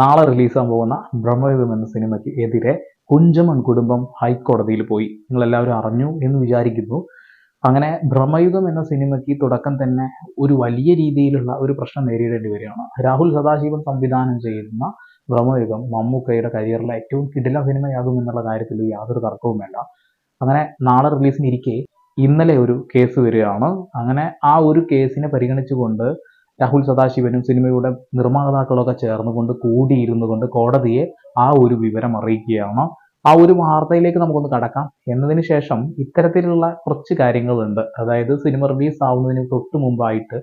നാളെ റിലീസാകാൻ പോകുന്ന ബ്രഹ്മയുഗം എന്ന സിനിമയ്ക്ക് എതിരെ കുഞ്ചമൺ കുടുംബം ഹൈക്കോടതിയിൽ പോയി. നിങ്ങളെല്ലാവരും അറിഞ്ഞു എന്ന് വിചാരിക്കുന്നു. അങ്ങനെ ബ്രഹ്മയുഗം എന്ന സിനിമയ്ക്ക് തുടക്കം തന്നെ ഒരു വലിയ രീതിയിലുള്ള ഒരു പ്രശ്നം നേരിടേണ്ടി വരികയാണ്. രാഹുൽ സദാശിവൻ സംവിധാനം ചെയ്യുന്ന ബ്രഹ്മയുഗം മമ്മൂക്കയുടെ കരിയറിലെ ഏറ്റവും കിടില സിനിമയാകും എന്നുള്ള കാര്യത്തിൽ യാതൊരു തർക്കവും വേണ്ട അങ്ങനെ നാളെ റിലീസിനിരിക്കെ ഇന്നലെ ഒരു കേസ് വരികയാണ്. അങ്ങനെ ആ ഒരു കേസിനെ പരിഗണിച്ചുകൊണ്ട് രാഹുൽ സദാശിവനും സിനിമയുടെ നിർമ്മാതാക്കളൊക്കെ ചേർന്നുകൊണ്ട് കൂടിയിരുന്നു കൊണ്ട് കോടതിയെ ആ ഒരു വിവരം അറിയിക്കുകയാണ്. ആ ഒരു വാർത്തയിലേക്ക് നമുക്കൊന്ന് കടക്കാം. എന്നതിന് ശേഷം ഇത്തരത്തിലുള്ള കുറച്ച് കാര്യങ്ങളുണ്ട്. അതായത് സിനിമ റിലീസ് ആവുന്നതിന് തൊട്ട് മുമ്പായിട്ട്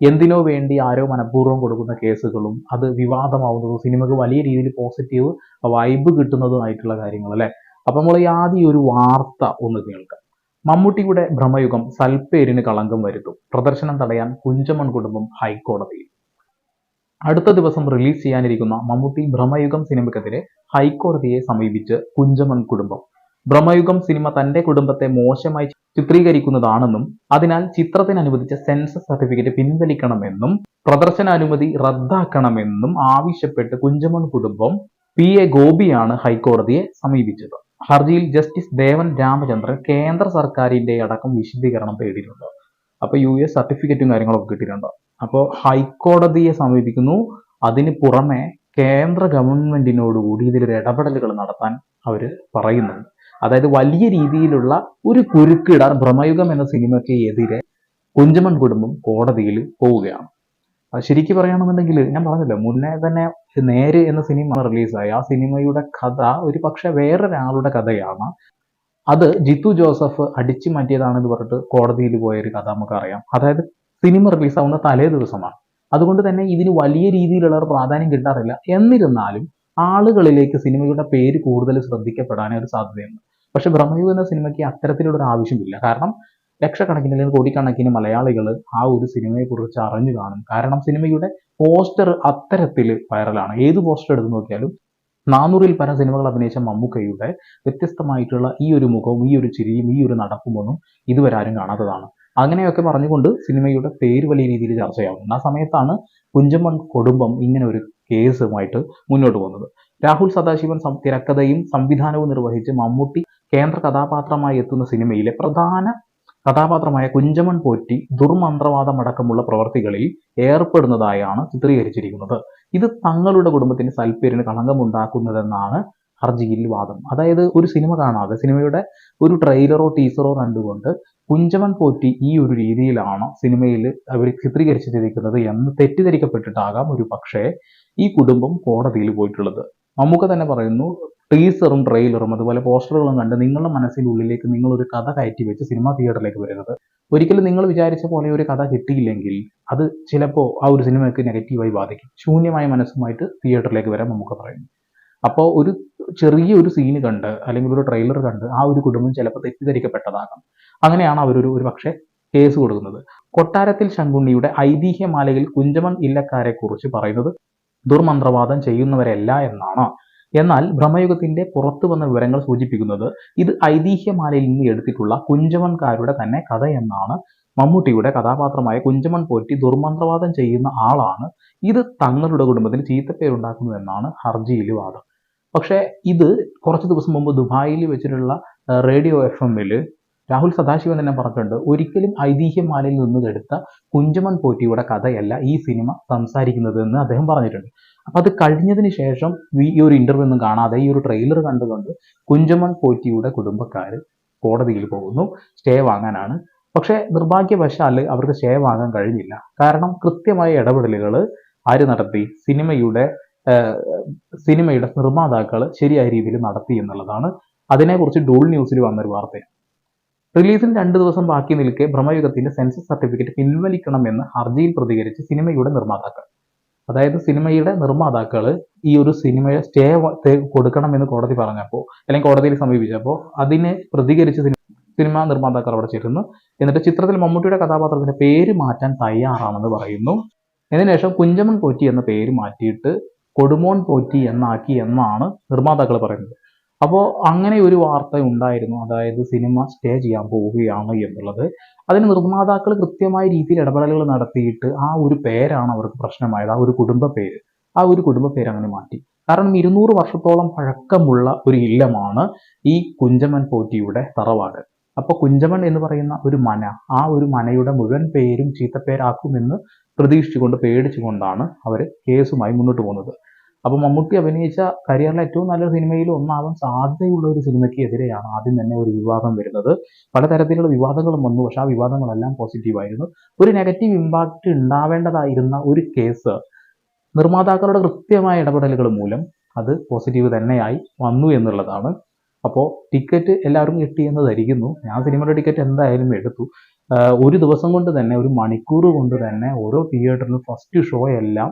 എന്തിനോ വേണ്ടി ആരോ മനഃപൂർവം കൊടുക്കുന്ന കേസുകളും അത് വിവാദമാവുന്നതും സിനിമക്ക് വലിയ രീതിയിൽ പോസിറ്റീവ് വൈബ് കിട്ടുന്നതുമായിട്ടുള്ള കാര്യങ്ങൾ അല്ലേ അപ്പൊ നമ്മൾ ഈ ആദ്യം ഒരു വാർത്ത ഒന്ന് കേൾക്കാം. മമ്മൂട്ടിയുടെ ഭ്രമയുഗം സൽപ്പേരിന് കളങ്കം വരുത്തും. പ്രദർശനം തടയാൻ കുഞ്ചമൺ കുടുംബം ഹൈക്കോടതിയിൽ. അടുത്ത ദിവസം റിലീസ് ചെയ്യാനിരിക്കുന്ന മമ്മൂട്ടി ഭ്രമയുഗം സിനിമയ്ക്കെതിരെ ഹൈക്കോടതിയെ സമീപിച്ച് കുഞ്ചമൺ കുടുംബം. ഭ്രമയുഗം സിനിമ തന്റെ കുടുംബത്തെ മോശമായി ചിത്രീകരിക്കുന്നതാണെന്നും അതിനാൽ ചിത്രത്തിന് അനുവദിച്ച സെൻസസ് സർട്ടിഫിക്കറ്റ് പിൻവലിക്കണമെന്നും പ്രദർശനാനുമതി റദ്ദാക്കണമെന്നും ആവശ്യപ്പെട്ട് കുഞ്ചമൺ കുടുംബം പി. എ. ഗോപിയാണ് ഹൈക്കോടതിയെ സമീപിച്ചത്. ഹർജിയിൽ ജസ്റ്റിസ് ദേവൻ രാമചന്ദ്രൻ കേന്ദ്ര സർക്കാരിന്റെ അടക്കം വിശദീകരണം തേടിയിട്ടുണ്ട്. അപ്പൊ യു എസ് സർട്ടിഫിക്കറ്റും കാര്യങ്ങളൊക്കെ കിട്ടിയിട്ടുണ്ട്. അപ്പോൾ ഹൈക്കോടതിയെ സമീപിക്കുന്നു. അതിന് പുറമെ കേന്ദ്ര ഗവൺമെന്റിനോടുകൂടി ഇതിലൊരു ഇടപെടലുകൾ നടത്താൻ അവർ പറയുന്നുണ്ട്. അതായത് വലിയ രീതിയിലുള്ള ഒരു കുരുക്കിടാൻ ഭ്രമയുഗം എന്ന സിനിമയ്ക്ക് എതിരെ കുഞ്ചമൺ കുടുംബം കോടതിയിൽ പോവുകയാണ്. ശരിക്ക് പറയുകയാണെന്നുണ്ടെങ്കിൽ ഞാൻ പറഞ്ഞല്ലോ മുന്നേ തന്നെ നേര് എന്ന സിനിമ റിലീസായി. ആ സിനിമയുടെ കഥ ഒരു പക്ഷെ വേറൊരാളുടെ കഥയാണ്. അത് ജിത്തു ജോസഫ് അടിച്ചു മാറ്റിയതാണെന്ന് പറഞ്ഞിട്ട് കോടതിയിൽ പോയ ഒരു കഥ നമുക്കറിയാം. അതായത് സിനിമ റിലീസാവുന്ന തലേ ദിവസമാണ്. അതുകൊണ്ട് തന്നെ ഇതിന് വലിയ രീതിയിലുള്ള ഒരു പ്രാധാന്യം കിട്ടാറില്ല. എന്നിരുന്നാലും ആളുകളിലേക്ക് സിനിമയുടെ പേര് കൂടുതൽ ശ്രദ്ധിക്കപ്പെടാനേ ഒരു സാധ്യതയുണ്ട്. പക്ഷെ ബ്രഹ്മയു എന്ന സിനിമയ്ക്ക് അത്തരത്തിലുള്ള ഒരു ആവശ്യമില്ല. കാരണം ലക്ഷക്കണക്കിന് അല്ലെങ്കിൽ കോടിക്കണക്കിന് മലയാളികൾ ആ ഒരു സിനിമയെക്കുറിച്ച് അറിഞ്ഞു കാണും. കാരണം സിനിമയുടെ പോസ്റ്റർ അത്തരത്തിൽ വൈറലാണ്. ഏത് പോസ്റ്റർ എടുത്ത് നോക്കിയാലും നാനൂറിൽ പല സിനിമകൾ അഭിനയിച്ച മമ്മൂക്കയുടെ വ്യത്യസ്തമായിട്ടുള്ള ഈ ഒരു മുഖവും ഈ ഒരു ചിരിയും ഈ ഒരു നടപ്പുമൊന്നും ഇതുവരെ ആരും കാണാത്തതാണ്. അങ്ങനെയൊക്കെ പറഞ്ഞുകൊണ്ട് സിനിമയുടെ പേര് വലിയ രീതിയിൽ ചർച്ചയാവുന്നുണ്ട് ആ സമയത്താണ് കുഞ്ചമ്മൻ കുടുംബം ഇങ്ങനെ ഒരു കേസുമായിട്ട് മുന്നോട്ട് പോകുന്നത്. രാഹുൽ സദാശിവൻ തിരക്കഥയും സംവിധാനവും നിർവഹിച്ച് മമ്മൂട്ടി കേന്ദ്ര കഥാപാത്രമായി എത്തുന്ന സിനിമയിലെ പ്രധാന കഥാപാത്രമായ കുഞ്ചമൺ പോറ്റി ദുർമന്ത്രവാദമടക്കമുള്ള പ്രവർത്തികളിൽ ഏർപ്പെടുന്നതായാണ് ചിത്രീകരിച്ചിരിക്കുന്നത്. ഇത് തങ്ങളുടെ കുടുംബത്തിന് സൽപ്പേരിന് കളങ്കമുണ്ടാക്കുന്നതെന്നാണ് ഹർജിയിൽ വാദം. അതായത് ഒരു സിനിമ കാണാതെ സിനിമയുടെ ഒരു ട്രെയിലറോ ടീസറോ കണ്ടുകൊണ്ട് കുഞ്ചമൺ പോറ്റി ഈ ഒരു രീതിയിലാണ് സിനിമയിൽ അവർ ചിത്രീകരിച്ചിരിക്കുന്നത് എന്ന് തെറ്റിദ്ധരിക്കപ്പെട്ടിട്ടാകാം ഒരു പക്ഷേ ഈ കുടുംബം കോടതിയിൽ പോയിട്ടുള്ളത്. മമ്മൂക്ക തന്നെ പറയുന്നു ടീസറും ട്രെയിലറും അതുപോലെ പോസ്റ്ററുകളും കണ്ട് നിങ്ങളുടെ മനസ്സിനുള്ളിലേക്ക് ഒരു കഥ കയറ്റി വെച്ച് സിനിമാ തിയേറ്ററിലേക്ക് വരുന്നത്. ഒരിക്കലും നിങ്ങൾ വിചാരിച്ച പോലെ ഒരു കഥ കിട്ടിയില്ലെങ്കിൽ അത് ചിലപ്പോൾ ആ ഒരു സിനിമയ്ക്ക് നെഗറ്റീവായി ബാധിക്കും. ശൂന്യമായ മനസ്സുമായിട്ട് തിയേറ്ററിലേക്ക് വരാൻ നമുക്ക് പറയുന്നു അപ്പോൾ ഒരു ചെറിയ ഒരു സീന് കണ്ട് അല്ലെങ്കിൽ ഒരു ട്രെയിലർ കണ്ട് ആ ഒരു കുടുംബം ചിലപ്പോൾ തെറ്റിദ്ധരിക്കപ്പെട്ടതാകാം. അങ്ങനെയാണ് അവരൊരു ഒരു പക്ഷേ കേസ് കൊടുക്കുന്നത്. കൊട്ടാരത്തിൽ ശങ്കുണ്ണിയുടെ ഐതിഹ്യമാലയിൽ കുഞ്ചമൺ ഇല്ലക്കാരെ കുറിച്ച് പറയുന്നത് ദുർമന്ത്രവാദം ചെയ്യുന്നവരല്ല എന്നാണ്. എന്നാൽ ഭ്രമയുഗത്തിന്റെ പുറത്തു വന്ന വിവരങ്ങൾ സൂചിപ്പിക്കുന്നത് ഇത് ഐതിഹ്യമാലയിൽ നിന്ന് എടുത്തിട്ടുള്ള കുഞ്ചമൻകാരുടെ തന്നെ കഥ എന്നാണ്. മമ്മൂട്ടിയുടെ കഥാപാത്രമായ കുഞ്ചമൻ പോറ്റി ദുർമന്ത്രവാദം ചെയ്യുന്ന ആളാണ് ഇത് തങ്ങളുടെ കുടുംബത്തിന് ചീത്തപ്പേരുണ്ടാക്കുന്നതെന്നാണ് ഹർജിയിൽ വാദം. പക്ഷേ ഇത് കുറച്ച് ദിവസം മുമ്പ് ദുബായിൽ വെച്ചിട്ടുള്ള റേഡിയോ എഫ് എമ്മിൽ രാഹുൽ സദാശിവൻ തന്നെ പറഞ്ഞിട്ടുണ്ട് ഒരിക്കലും ഐതിഹ്യമാലയിൽ നിന്നെടുത്ത കുഞ്ചമൺ പോറ്റിയുടെ കഥയല്ല ഈ സിനിമ സംസാരിക്കുന്നത് എന്ന് അദ്ദേഹം പറഞ്ഞിട്ടുണ്ട്. അപ്പൊ അത് കഴിഞ്ഞതിന് ശേഷം ഈ ഒരു ഇന്റർവ്യൂ ഒന്നും കാണാതെ ഈ ഒരു ട്രെയിലർ കണ്ടുകൊണ്ട് കുഞ്ചമൺ പോറ്റിയുടെ കുടുംബക്കാർ കോടതിയിൽ പോകുന്നു സ്റ്റേ വാങ്ങാനാണ്. പക്ഷേ നിർഭാഗ്യവശാൽ അവർക്ക് സ്റ്റേ വാങ്ങാൻ കഴിഞ്ഞില്ല. കാരണം കൃത്യമായ ഇടപെടലുകൾ ആര് നടത്തി? സിനിമയുടെ സിനിമയുടെ നിർമ്മാതാക്കൾ ശരിയായ രീതിയിൽ നടത്തി എന്നുള്ളതാണ്. അതിനെക്കുറിച്ച് ഡോൾ ന്യൂസിൽ വന്നൊരു വാർത്തയാണ് റിലീസിന് രണ്ട് ദിവസം ബാക്കി നിൽക്കെ ഭ്രമയുഗത്തിന്റെ സെൻസസ് സർട്ടിഫിക്കറ്റ് പിൻവലിക്കണമെന്ന് ഹർജിയിൽ പ്രതികരിച്ച് സിനിമയുടെ നിർമ്മാതാക്കൾ. അതായത് സിനിമയുടെ നിർമ്മാതാക്കൾ ഈ ഒരു സിനിമയെ സ്റ്റേ കൊടുക്കണമെന്ന് കോടതി പറഞ്ഞപ്പോൾ അല്ലെങ്കിൽ കോടതിയിൽ സമീപിച്ചപ്പോൾ അതിനെ പ്രതികരിച്ച് സിനി- സിനിമാ നിർമ്മാതാക്കൾ അവിടെ ചേരുന്നു. എന്നിട്ട് ചിത്രത്തിൽ മമ്മൂട്ടിയുടെ കഥാപാത്രത്തിന്റെ പേര് മാറ്റാൻ തയ്യാറാണെന്ന് പറയുന്നു. അതിനുശേഷം കുഞ്ചമൻ പോറ്റി എന്ന പേര് മാറ്റിയിട്ട് കൊടുമോൻ പോറ്റി എന്നാക്കി എന്നാണ് നിർമ്മാതാക്കൾ പറയുന്നത്. അപ്പോൾ അങ്ങനെ ഒരു വാർത്ത ഉണ്ടായിരുന്നു. അതായത് സിനിമ സ്റ്റേ ചെയ്യാൻ പോവുകയാണ് എന്നുള്ളത്. അതിന് നിർമ്മാതാക്കൾ കൃത്യമായ രീതിയിൽ ഇടപെടലുകൾ നടത്തിയിട്ട് ആ ഒരു പേരാണ് അവർക്ക് പ്രശ്നമായത്. ആ ഒരു കുടുംബ പേര്. ആ ഒരു കുടുംബ പേര് അങ്ങനെ മാറ്റി. കാരണം ഇരുന്നൂറ് വർഷത്തോളം പഴക്കമുള്ള ഒരു ഇല്ലമാണ് ഈ കുഞ്ചമൻ പോറ്റിയുടെ തറവാട്. അപ്പോൾ കുഞ്ചമൻ എന്ന് പറയുന്ന ഒരു മന ആ ഒരു മനയുടെ മുഴുവൻ പേരും ചീത്തപ്പേരാക്കുമെന്ന് പ്രതീക്ഷിച്ചുകൊണ്ട് പേടിച്ചുകൊണ്ടാണ് അവർ കേസുമായി മുന്നോട്ട് പോകുന്നത്. അപ്പോൾ മമ്മൂട്ടി അഭിനയിച്ച കരിയറിലെ ഏറ്റവും നല്ല സിനിമയിൽ ഒന്നാവാൻ സാധ്യതയുള്ള ഒരു സിനിമയ്ക്ക് എതിരെയാണ് ആദ്യം തന്നെ ഒരു വിവാദം വരുന്നത്. പലതരത്തിലുള്ള വിവാദങ്ങളും വന്നു. പക്ഷെ ആ വിവാദങ്ങളെല്ലാം പോസിറ്റീവായിരുന്നു ഒരു നെഗറ്റീവ് ഇമ്പാക്റ്റ് ഉണ്ടാവേണ്ടതായിരുന്ന ഒരു കേസ് നിർമ്മാതാക്കളുടെ കൃത്യമായ ഇടപെടലുകൾ മൂലം അത് പോസിറ്റീവ് തന്നെയായി വന്നു എന്നുള്ളതാണ്. അപ്പോൾ ടിക്കറ്റ് എല്ലാവരും കിട്ടി എന്ന് ധരിക്കുന്നു ഞാൻ സിനിമയുടെ ടിക്കറ്റ് എന്തായാലും എടുത്തു. ഒരു ദിവസം കൊണ്ട് തന്നെ ഒരു മണിക്കൂർ കൊണ്ട് തന്നെ ഓരോ തിയേറ്ററിലും ഫസ്റ്റ് ഷോ എല്ലാം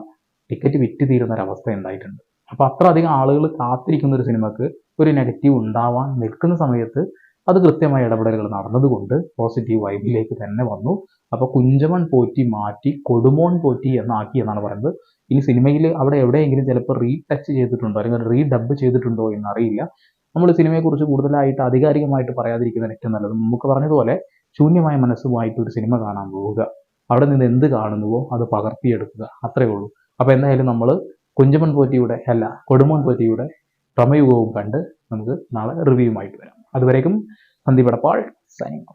ടിക്കറ്റ് വിറ്റ് തീരുന്ന അവസ്ഥ ഉണ്ടായിട്ടുണ്ട് അപ്പോൾ അത്ര അധികം ആളുകൾ കാത്തിരിക്കുന്ന ഒരു സിനിമക്ക് ഒരു നെഗറ്റീവ് ഉണ്ടാവാൻ നിൽക്കുന്ന സമയത്ത് അത് കൃത്യമായ ഇടപെടലുകൾ നടന്നതുകൊണ്ട് പോസിറ്റീവ് വൈബിലേക്ക് തന്നെ വന്നു. അപ്പോൾ കുഞ്ചമൺ പോറ്റി മാറ്റി കൊടുമോൺ പോറ്റി എന്നാക്കി എന്നാണ് പറയുന്നത്. ഇനി സിനിമയിൽ അവിടെ എവിടെയെങ്കിലും ചിലപ്പോൾ റീടച്ച് ചെയ്തിട്ടുണ്ടോ? അല്ലെങ്കിൽ റീ ഡബ് ചെയ്തിട്ടുണ്ടോ എന്നറിയില്ല. നമ്മൾ സിനിമയെക്കുറിച്ച് കൂടുതലായിട്ട് ആധികാരികമായിട്ട് പറയാതിരിക്കുന്ന ഏറ്റവും നല്ലത്. നമുക്ക് പറഞ്ഞതുപോലെ ശൂന്യമായ മനസ്സുമായിട്ട് ഒരു സിനിമ കാണാൻ പോവുക. അവിടെ നിന്ന് എന്ത് കാണുന്നുവോ അത് പകർത്തിയെടുക്കുക. അത്രയേ ഉള്ളൂ. അപ്പോൾ എന്തായാലും നമ്മൾ കുഞ്ചമൻ പോറ്റിയുടെ അല്ല കൊടുമോൻ പോറ്റിയുടെ പ്രമയുഗവും കണ്ട് നമുക്ക് നാളെ റിവ്യൂമായിട്ട് വരാം. അതുവരേക്കും സന്ദീപ് എടപ്പാൾ സൈനിങ് ഓഫ്